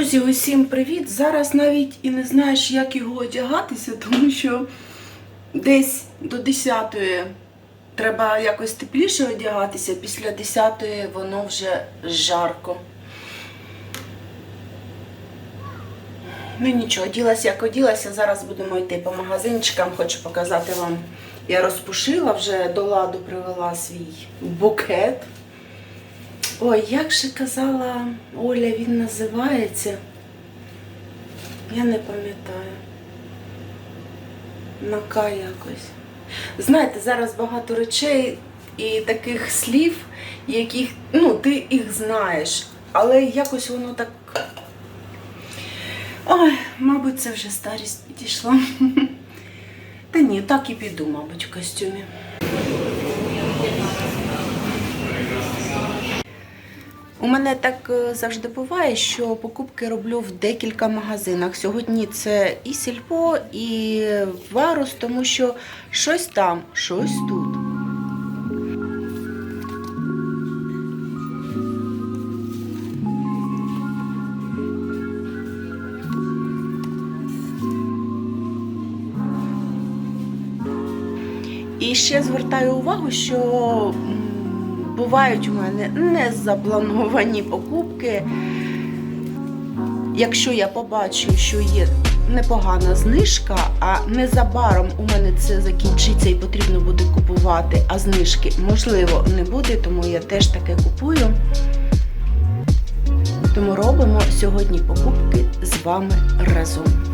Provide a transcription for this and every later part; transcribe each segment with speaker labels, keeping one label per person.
Speaker 1: Друзі, усім привіт! Зараз навіть і не знаєш, як його одягатися, тому що десь до 10-ї треба якось тепліше одягатися, після 10-ї воно вже жарко. Ну нічого, оділася як оділася, зараз будемо йти по магазинчикам, хочу показати вам. Я розпушила, вже до ладу привела свій букет. Ой, як же казала Оля, він називається? Я не пам'ятаю. Нака якось. Знаєте, зараз багато речей і таких слів, яких, ну, ти їх знаєш, але якось воно так. Ой, мабуть, це вже старість підійшла. Та ні, так і піду, мабуть, в костюмі. У мене так е, завжди буває, що покупки роблю в декілька магазинах. Сьогодні це і сільпо, і варус, тому що щось там, щось тут. І ще звертаю увагу, що бувають у мене не заплановані покупки. Якщо я побачу, що є непогана знижка, а незабаром у мене це закінчиться і потрібно буде купувати, а знижки можливо не буде, тому я теж таке купую. Тому робимо сьогодні покупки з вами разом.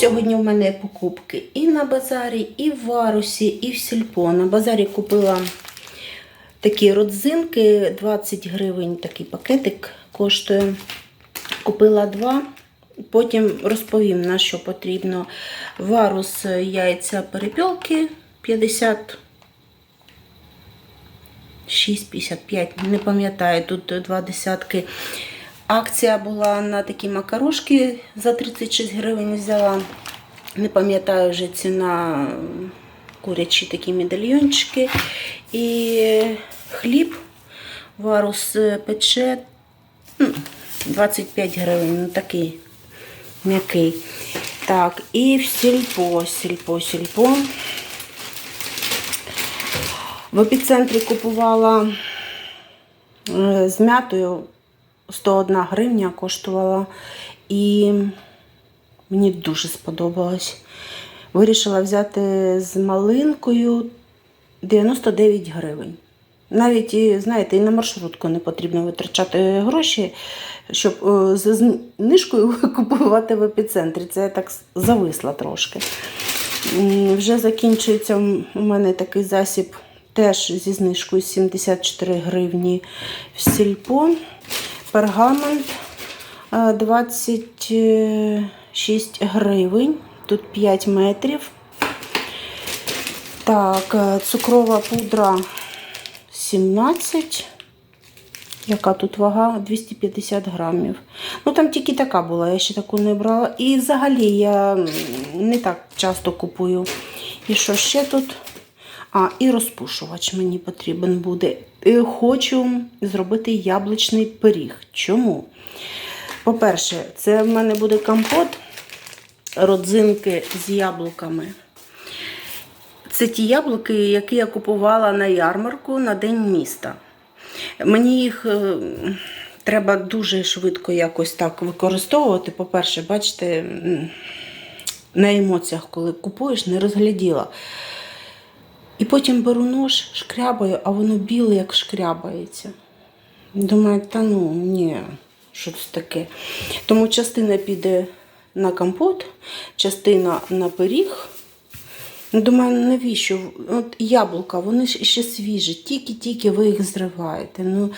Speaker 1: Сьогодні в мене покупки і на базарі, і в варусі, і в сільпо. На базарі купила такі родзинки, 20 гривень такий пакетик коштує. Купила два Потім розповім, на що потрібно. Варус яйця перепілки 50. 6,55, не пам'ятаю, тут два десятки. Акція була на такі макарошки за 36 гривень взяла. Не пам'ятаю вже ціна курячі такі медальйончики. І хліб варус пече 25 гривень, ну такий м'який. Так, і в сільпо, сільпо, сільпо. В епіцентрі купувала е, з м'ятою 101 гривня коштувала. І мені дуже сподобалось. Вирішила взяти з малинкою 99 гривень. Навіть, і, знаєте, і на маршрутку не потрібно витрачати гроші, щоб е, з знижкою купувати в епіцентрі. Це я так зависла трошки. Вже закінчується у мене такий засіб теж зі знижкою 74 гривні в сільпо. Пергамент е, 26 гривень. Тут 5 метрів. Так, е, цукрова пудра 17. Яка тут вага? 250 грамів. Ну там тільки така була, я ще таку не брала. І взагалі я не так часто купую. І що ще тут? А, і розпушувач мені потрібен буде. Е, Хочу зробити яблучний пиріг. Чому? По-перше, це в мене буде компот родзинки з яблуками. Це ті яблуки, які я купувала на ярмарку на День міста. Мені їх е, треба дуже швидко якось так використовувати. По-перше, бачите, на емоціях, коли купуєш, не розгляділа. І потім беру нож, шкрябаю, а воно біле, як шкрябається. Думаю, та ну ні, що це таке. Тому частина піде на компот, частина на пиріг. Ну, Думаю, навіщо? От яблука, вони ж ще свіжі, тільки-тільки ви їх зриваєте. Ну,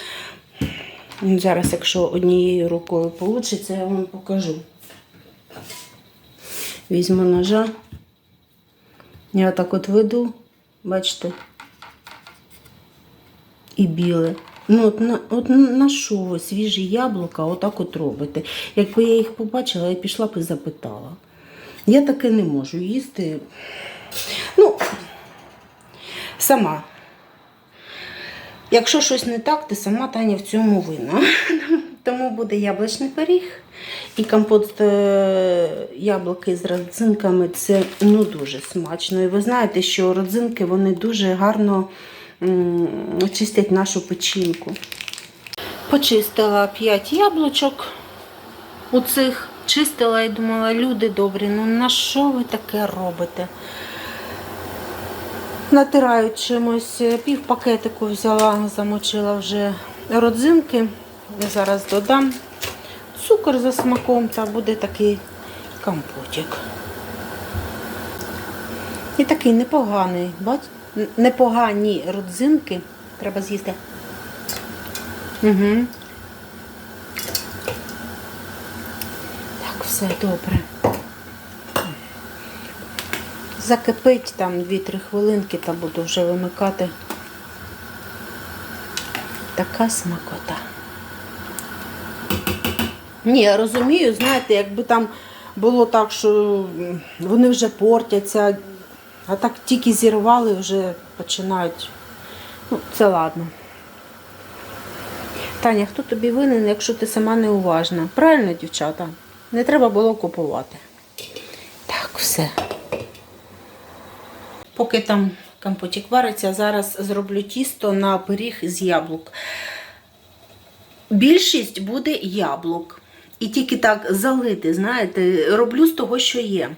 Speaker 1: зараз, якщо однією рукою вийде, я вам покажу. Візьму ножа. Я так от веду, бачите, і біле. Ну, от на, от на що ви свіжі яблука отак от робите? Якби я їх побачила, я пішла б і запитала. Я таке не можу їсти. Ну, сама. Якщо щось не так, ти сама Таня в цьому винна. Тому буде яблучний пиріг і компот е, яблуки з родзинками це ну, дуже смачно. І ви знаєте, що родзинки вони дуже гарно м, чистять нашу печінку. Почистила 5 яблучок у цих. Чистила і думала, люди добрі, ну на що ви таке робите? Натираю чимось, пів пакетику взяла, замочила вже родзинки. Я зараз додам цукор за смаком та буде такий компотик. І такий непоганий, бач? Непогані родзинки. Треба з'їсти. Угу. Так, все добре. Закипить там 2-3 хвилинки та буду вже вимикати. Така смакота. Ні, я розумію, знаєте, якби там було так, що вони вже портяться, а так тільки зірвали, вже починають. Ну, це ладно. Таня, хто тобі винен, якщо ти сама неуважна? Правильно, дівчата? Не треба було купувати. Так, все. Поки там компотик вариться, зараз зроблю тісто на пиріг з яблук. Більшість буде яблук. І тільки так залити, знаєте, роблю з того, що є.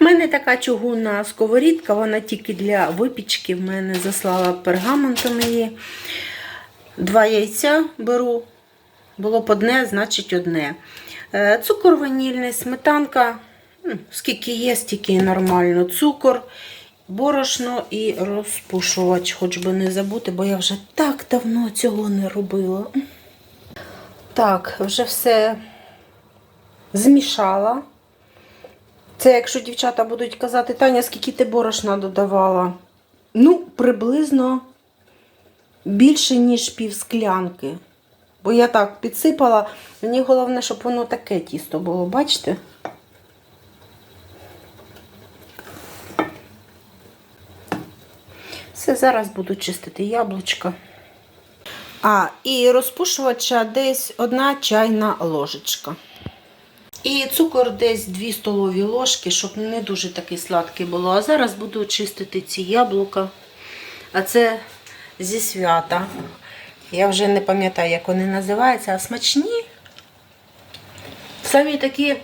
Speaker 1: У мене така чугунна сковорідка, вона тільки для випічки. В мене заслала пергаментом її. Два яйця беру. Було б одне, значить одне. Е, Цукор ванільний, сметанка. Скільки є, стільки нормально. Цукор, борошно і розпушувач, хоч би не забути, бо я вже так давно цього не робила. Так, вже все змішала. Це якщо дівчата будуть казати, Таня, скільки ти борошна додавала? Ну, приблизно більше, ніж пів склянки. Бо я так підсипала. Мені головне, щоб воно таке тісто було, бачите? Все, зараз буду чистити яблучка. А, і розпушувача десь одна чайна ложечка. І цукор десь 2 столові ложки, щоб не дуже такий сладкий було. А зараз буду чистити ці яблука. А це зі свята. Я вже не пам'ятаю, як вони називаються, а смачні. Самі такі,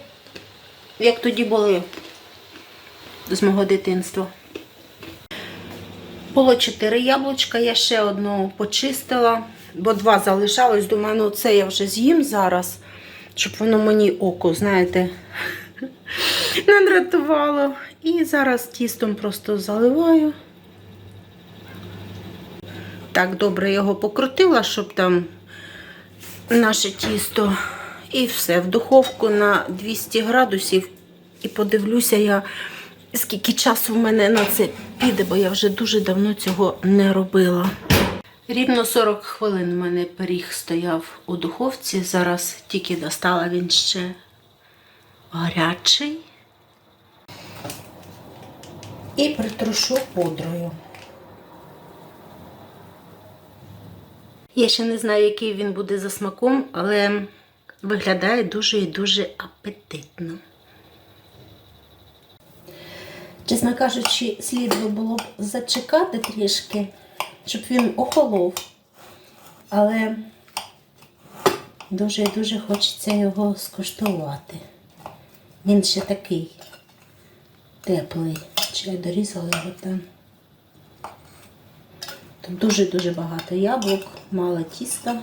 Speaker 1: як тоді були з мого дитинства. Було 4 яблучка, я ще одну почистила, бо два залишалось. Думаю, ну це я вже з'їм зараз, щоб воно мені око, знаєте, не дратувало. І зараз тістом просто заливаю. Так добре його покрутила, щоб там наше тісто. І все, в духовку на 200 градусів. І подивлюся я, скільки часу в мене на це піде, бо я вже дуже давно цього не робила. Рівно 40 хвилин у мене пиріг стояв у духовці. Зараз тільки достала він ще гарячий. І притрушу пудрою. Я ще не знаю, який він буде за смаком, але виглядає дуже і дуже апетитно. Чесно кажучи, слід би було б зачекати трішки, щоб він охолов. Але дуже-дуже хочеться його скуштувати. Він ще такий теплий. Чи я дорізала його там? Тут дуже-дуже багато яблук, мало тіста.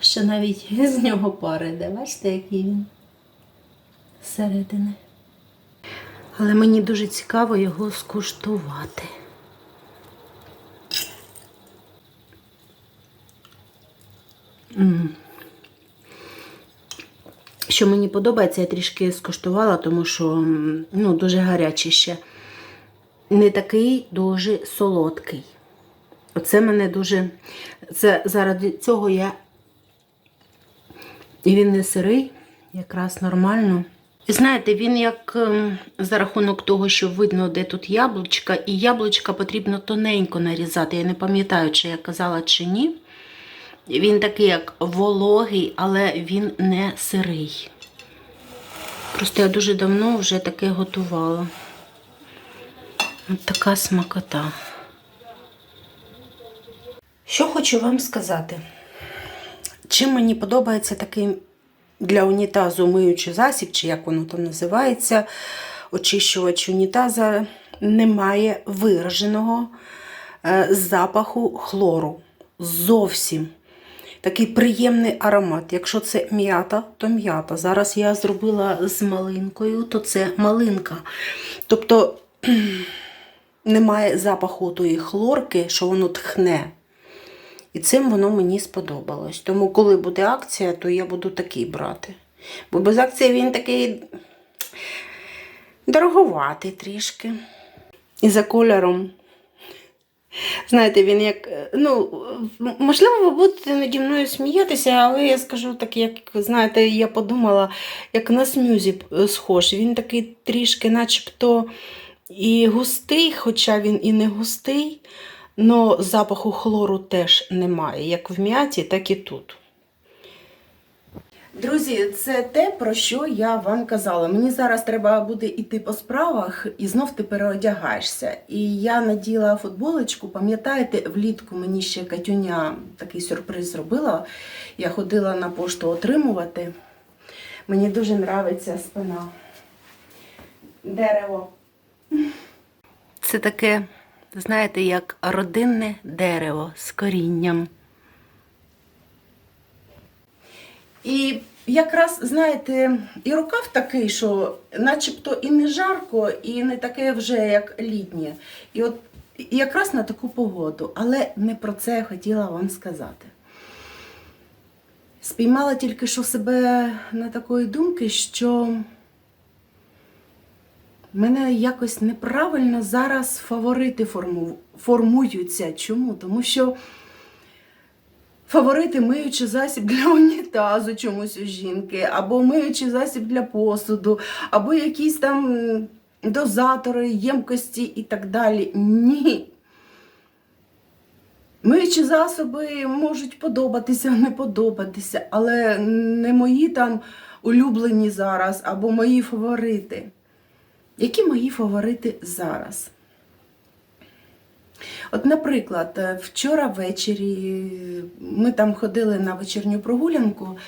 Speaker 1: Ще навіть з нього пара йде. Бачите, який він зсередини. Але мені дуже цікаво його скуштувати. Що мені подобається, я трішки скуштувала, тому що ну, дуже гарячий ще. Не такий дуже солодкий. Оце мене дуже. Це заради цього я. І він не сирий, якраз нормально. І знаєте, він як ем, за рахунок того, що видно, де тут яблучка, і яблучка потрібно тоненько нарізати. Я не пам'ятаю, чи я казала, чи ні. Він такий, як вологий, але він не сирий. Просто я дуже давно вже таке готувала. От така смакота. Що хочу вам сказати? Чим мені подобається такий для унітазу миючий засіб, чи як воно там називається, очищувач унітаза, немає вираженого е, запаху хлору. Зовсім. Такий приємний аромат. Якщо це м'ята, то м'ята. Зараз я зробила з малинкою, то це малинка. Тобто немає запаху тої хлорки, що воно тхне. І цим воно мені сподобалось. Тому, коли буде акція, то я буду такий брати. Бо без акції він такий дороговатий трішки. І за кольором. Знаєте, він як. е, Ну, можливо, ви будете наді мною сміятися, але я скажу так, як знаєте, я подумала, як на смюзі е, схож. Він такий трішки, начебто, і густий, хоча він і не густий, але запаху хлору теж немає, як в м'яті, так і тут. Друзі, це те, про що я вам казала. Мені зараз треба буде йти по справах і знов ти переодягаєшся. І я наділа футболочку, пам'ятаєте, влітку мені ще Катюня такий сюрприз зробила. Я ходила на пошту отримувати. Мені дуже подобається спина. Дерево. Це таке, знаєте, як родинне дерево з корінням. І якраз, знаєте, і рукав такий, що начебто і не жарко, і не таке вже, як літнє. І от якраз на таку погоду, але не про це я хотіла вам сказати. Спіймала тільки що себе на такої думки, що мене якось неправильно зараз фаворити форму... формуються. Чому? Тому що фаворити миючий засіб для унітазу чомусь у жінки, або миючий засіб для посуду, або якісь там дозатори, ємкості і так далі. Ні. Миючі засоби можуть подобатися, не подобатися, але не мої там улюблені зараз або мої фаворити. Які мої фаворити зараз? От, наприклад, е, вчора ввечері ми там ходили на вечірню прогулянку.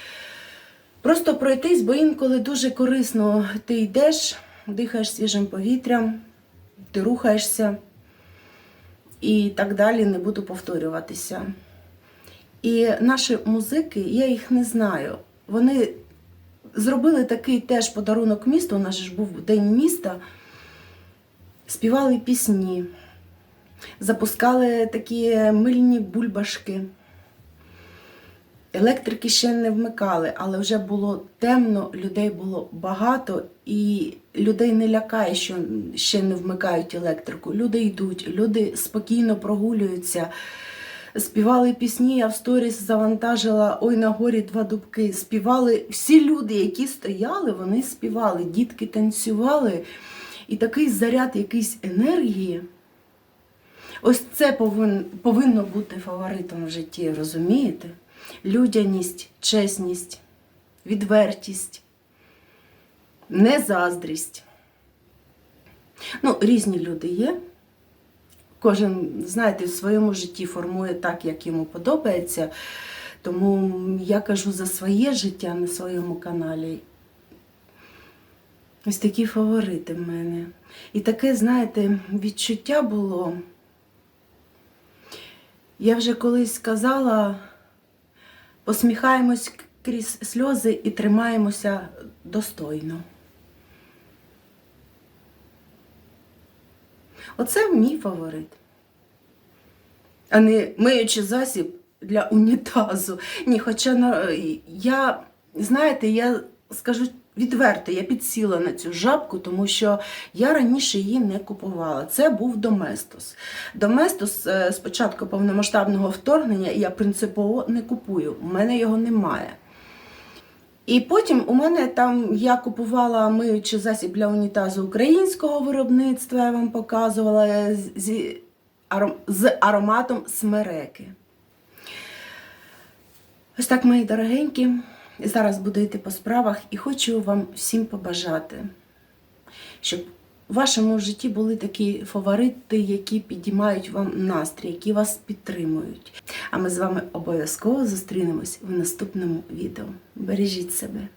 Speaker 1: Просто пройтись, бо інколи дуже корисно ти йдеш, дихаєш свіжим повітрям, ти рухаєшся і так далі не буду повторюватися. І наші музики, я їх не знаю. Вони зробили такий теж подарунок місту, у нас ж був День міста, співали пісні, запускали такі мильні бульбашки. Електрики ще не вмикали, але вже було темно, людей було багато, і людей не лякає, що ще не вмикають електрику. Люди йдуть, люди спокійно прогулюються. Співали пісні, я в сторіс завантажила Ой на горі два дубки. Співали всі люди, які стояли, вони співали, дітки танцювали. І такий заряд якийсь енергії. Ось це повин, повинно бути фаворитом в житті, розумієте? Людяність, чесність, відвертість, незаздрість. Ну, різні люди є. Кожен, знаєте, в своєму житті формує так, як йому подобається. Тому я кажу за своє життя на своєму каналі. Ось такі фаворити в мене. І таке, знаєте, відчуття було. Я вже колись сказала, посміхаємось крізь сльози і тримаємося достойно. Оце мій фаворит. А не миючий засіб для унітазу. Ні, хоча я, знаєте, я скажу відверто, я підсіла на цю жабку, тому що я раніше її не купувала. Це був Доместос. Доместос е, з початку повномасштабного вторгнення я принципово не купую. У мене його немає. І потім у мене там я купувала миючий засіб для унітазу українського виробництва, я вам показувала з- аром- з ароматом смереки. Ось так, мої дорогенькі. Зараз буду йти по справах і хочу вам всім побажати, щоб у вашому житті були такі фаворити, які підіймають вам настрій, які вас підтримують. А ми з вами обов'язково зустрінемось в наступному відео. Бережіть себе!